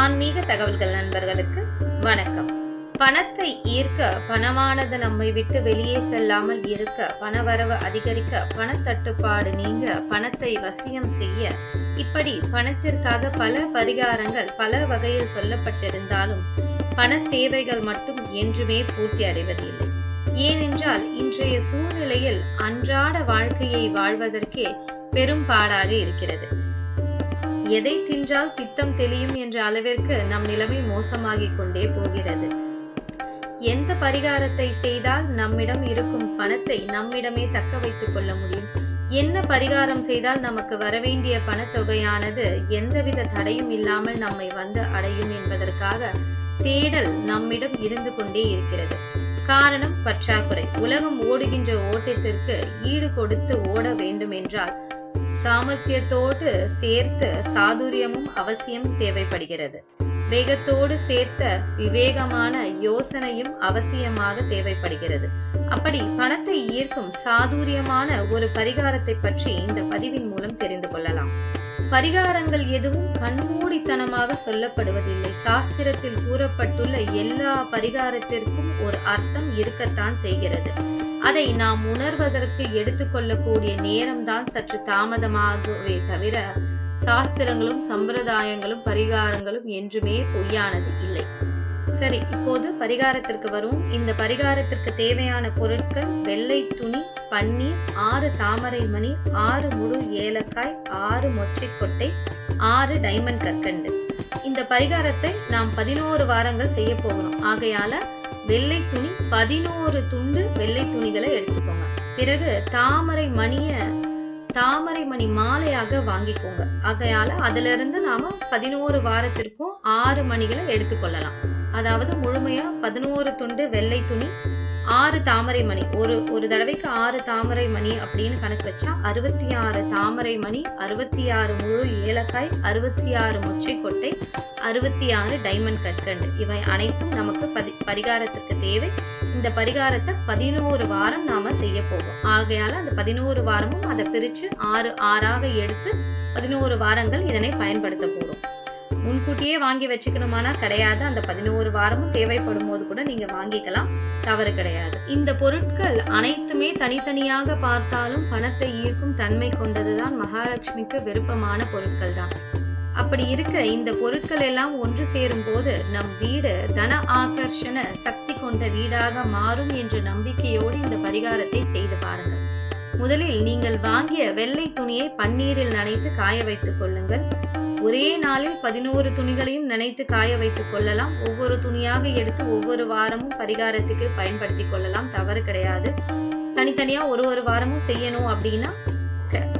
ஆன்மீக தகவல்கள் நண்பர்களுக்கு வணக்கம். பணத்தை ஈர்க்க பணமானது நம்மை விட்டு வெளியே செல்லாமல் இருக்க பணவரவு அதிகரிக்க பணத்தட்டுப்பாடு நீங்க பணத்தை வசியம் செய்ய இப்படி பணத்திற்காக பல பரிகாரங்கள் பல வகையில் சொல்லப்பட்டிருந்தாலும் பண தேவைகள் மட்டும் என்றுமே பூர்த்தி அடைவதில்லை. ஏனென்றால் இன்றைய சூழ்நிலையில் அன்றாட வாழ்க்கையை வாழ்வதற்கே பெரும் பாடாக இருக்கிறது. எதை தின்றால் பித்தம் தெளியும் என்ற அளவிற்கு நம் நிலைமை மோசமாகிக் கொண்டே போகிறது. எந்த பரிகாரத்தை செய்தால் நம்மிடம் இருக்கும் பணத்தை நம்மிடமே தக்க வைத்துக் கொள்ள முடியும்? என்ன பரிகாரம் செய்தால் நமக்கு வரவேண்டிய பணத்தொகையானது எந்தவித தடையும் இல்லாமல் நம்மை வந்து அடையும் என்பதற்காக தேடல் நம்மிடம் இருந்து கொண்டே இருக்கிறது. காரணம் பற்றாக்குறை. உலகம் ஓடுகின்ற ஓட்டத்திற்கு ஈடு கொடுத்து ஓட வேண்டும் என்றால் சாமர்த்தியத்தோடு சேர்த்து சாதுரியமும் அவசியம் தேவைப்படுகிறது. வேகத்தோடு சேர்த்த விவேகமான யோசனையும் அவசியமாக தேவைப்படுகிறது. அப்படி பணத்தை ஈர்க்கும் சாதுரியமான ஒரு பரிகாரத்தை பற்றி இந்த பதிவின் மூலம் தெரிந்து கொள்ளலாம். பரிகாரங்கள் எதுவும் கண்மூடித்தனமாக சொல்லப்படுவதில்லை. சாஸ்திரத்தில் கூறப்பட்டுள்ள எல்லா பரிகாரத்திற்கும் ஒரு அர்த்தம் இருக்கத்தான் செய்கிறது. அதை நாம் உணர்வதற்கு எடுத்துக்கொள்ளக்கூடிய நேரம்தான் சற்று தாமதமாகவே தவிர சாஸ்திரங்களும் சம்பிரதாயங்களும் பரிகாரங்களும் என்றுமே பொய்யானது இல்லை. சரி இப்போது பரிகாரத்திற்கு வரும் இந்த பரிகாரத்திற்கு தேவையான பொருட்கள் வெள்ளை துணி பன்னீர் ஆறு தாமரை மணி ஆறு முழு ஏலக்காய் ஆறு மொச்சைக்கொட்டை ஆறு டைமண்ட் கற்கண்டு. இந்த பரிகாரத்தை நாம் பதினோரு வாரங்கள் செய்ய போகிறோம். ஆகையால வெள்ளை துணி பதினோரு துண்டு வெள்ளை துணிகளை எடுத்துக்கோங்க. பிறகு தாமரை மணிய தாமரை மணி மாலையாக வாங்கிக்கோங்க. ஆகையால அதுல இருந்து நாம பதினோரு வாரத்திற்கும் ஆறு மணிகளை எடுத்துக்கொள்ளலாம். அதாவது முழுமையா பதினோரு துண்டு வெள்ளை துணி ஆறு தாமரை மணி. ஒரு ஒரு தடவைக்கு ஆறு தாமரை மணி அப்படின்னு கணக்கு வச்சா அறுபத்தி ஆறு தாமரை மணி அறுபத்தி ஆறு முழு ஏலக்காய் அறுபத்தி ஆறு மொச்சைக்கொட்டை அறுபத்தி ஆறு டைமண்ட் கற்கண்டு. இவை அனைத்தும் நமக்கு பதி பரிகாரத்துக்கு தேவை. இந்த பரிகாரத்தை பதினோரு வாரம் நாம செய்ய போவோம். ஆகையால அந்த பதினோரு வாரமும் அதை பிரிச்சு ஆறு ஆறாக எடுத்து பதினோரு வாரங்கள் இதனை பயன்படுத்த போறோம். முன்கூட்டியே வாங்கி வச்சுக்கணுமானா கிடையாது. அந்த பதினோரு வாரமும் தேவைப்படும் போது கூட நீங்க வாங்கிக்கலாம். தவறு கிடையாது. இந்த பொருட்கள் அனைத்துமே தனித்தனியாக பார்த்தாலும் பணத்தை ஈர்க்கும் தன்மை கொண்டதுதான் மகாலட்சுமிக்கு விருப்பமான பொருட்கள் தான் அப்படி இருக்க இந்த பொருட்கள் எல்லாம் ஒன்று சேரும் போது நம் வீடு தன ஆகர்ஷண சக்தி கொண்ட வீடாக மாறும் என்ற நம்பிக்கையோடு இந்த பரிகாரத்தை செய்து பாருங்கள். முதலில் நீங்கள் வாங்கிய வெள்ளை துணியை பன்னீரில் நனைத்து காய வைத்துக் கொள்ளுங்கள். ஒரே நாளில் பதினோரு துணிகளையும் நினைத்து காய வைத்துக் கொள்ளலாம். ஒவ்வொரு துணியாக எடுத்து ஒவ்வொரு வாரமும் பரிகாரத்துக்கு பயன்படுத்தி கொள்ளலாம். தவறு கிடையாது. தனித்தனியா ஒரு ஒரு வாரமும் செய்யணும் அப்படின்னா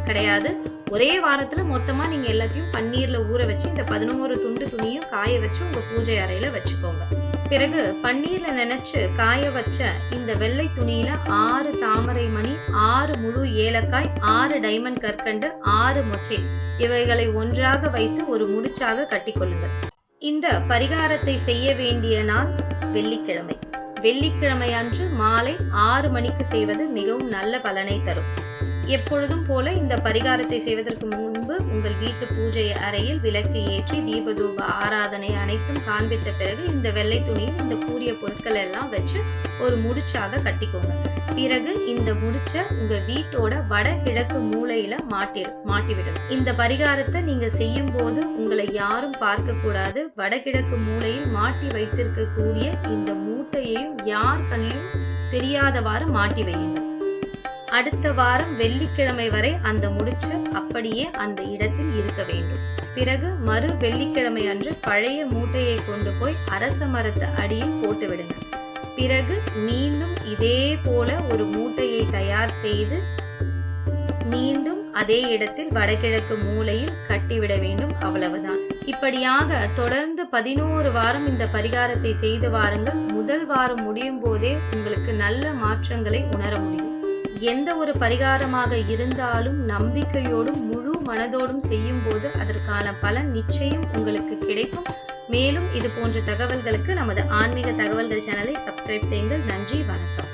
கிடையாது. ஒரே வாரத்துல மொத்தமா நீங்க எல்லாத்தையும் பன்னீர்ல ஊற வச்சு இந்த பதினோரு துண்டு துணியும் காய வச்சு உங்க பூஜை அறையில வச்சுக்கோங்க. பிறகு பன்னீர்ல நினைச்சு காய வச்ச இந்த வெள்ளை துணியில ஆறு தாமரை மணி ஆறு முழு ஏலக்காய் ஆறு டைமண்ட் கற்கண்டு ஆறு மொச்சை. இவைகளை ஒன்றாக வைத்து ஒரு முடிச்சாக கட்டிக்கொள்ளுங்கள் இந்த பரிகாரத்தை செய்ய வேண்டிய நாள் வெள்ளிக்கிழமை. வெள்ளிக்கிழமை அன்று மாலை ஆறு மணிக்கு செய்வது மிகவும் நல்ல பலனை தரும். எப்பொழுதும் போல இந்த பரிகாரத்தை செய்வதற்கு முன்பு உங்கள் வீட்டு பூஜை அறையில் விளக்கு ஏற்றி தீபதூப ஆராதனை அனைத்தும் காண்பித்த பிறகு இந்த வெள்ளை துணியில் இந்த கூறிய பொருட்கள் எல்லாம் வச்சு ஒரு முடிச்சாக கட்டிக்கோங்க. பிறகு இந்த முடிச்ச உங்க வீட்டோட வடகிழக்கு மூலையில மாட்டி மாட்டிவிடும் இந்த பரிகாரத்தை நீங்க செய்யும் போது உங்களை யாரும் பார்க்க கூடாது. வடகிழக்கு மூலையில் மாட்டி வைத்திருக்கக்கூடிய இந்த மூட்டையையும் யார் கண்ணிலும் தெரியாதவாறு மாட்டி வையுங்கள். அடுத்த வாரம் வெள்ளிக்கிழமை வரை அந்த முடிச்சு அப்படியே அந்த இடத்தில் இருக்க வேண்டும். பிறகு மறு வெள்ளிக்கிழமை அன்று பழைய மூட்டையை கொண்டு போய் அரச மரத்து அடியில் போட்டு விடுங்க பிறகு மீண்டும் இதே போல ஒரு மூட்டையை தயார் செய்து மீண்டும் அதே இடத்தில் வடகிழக்கு மூலையில் கட்டிவிட வேண்டும் அவ்வளவுதான். இப்படியாக தொடர்ந்து பதினோரு வாரம் இந்த பரிகாரத்தை செய்து வாருங்கள். முதல் வாரம் முடியும் போதே உங்களுக்கு நல்ல மாற்றங்களை உணர முடியும். எந்த ஒரு பரிகாரமாக இருந்தாலும் நம்பிக்கையோடும் முழு மனதோடும் செய்யும் போது அதற்கான பலன் நிச்சயம் உங்களுக்கு கிடைக்கும். மேலும் இது போன்ற தகவல்களுக்கு நமது ஆன்மீக தகவல்கள் சேனலை சப்ஸ்கிரைப் செய்யுங்கள். நன்றி வணக்கம்.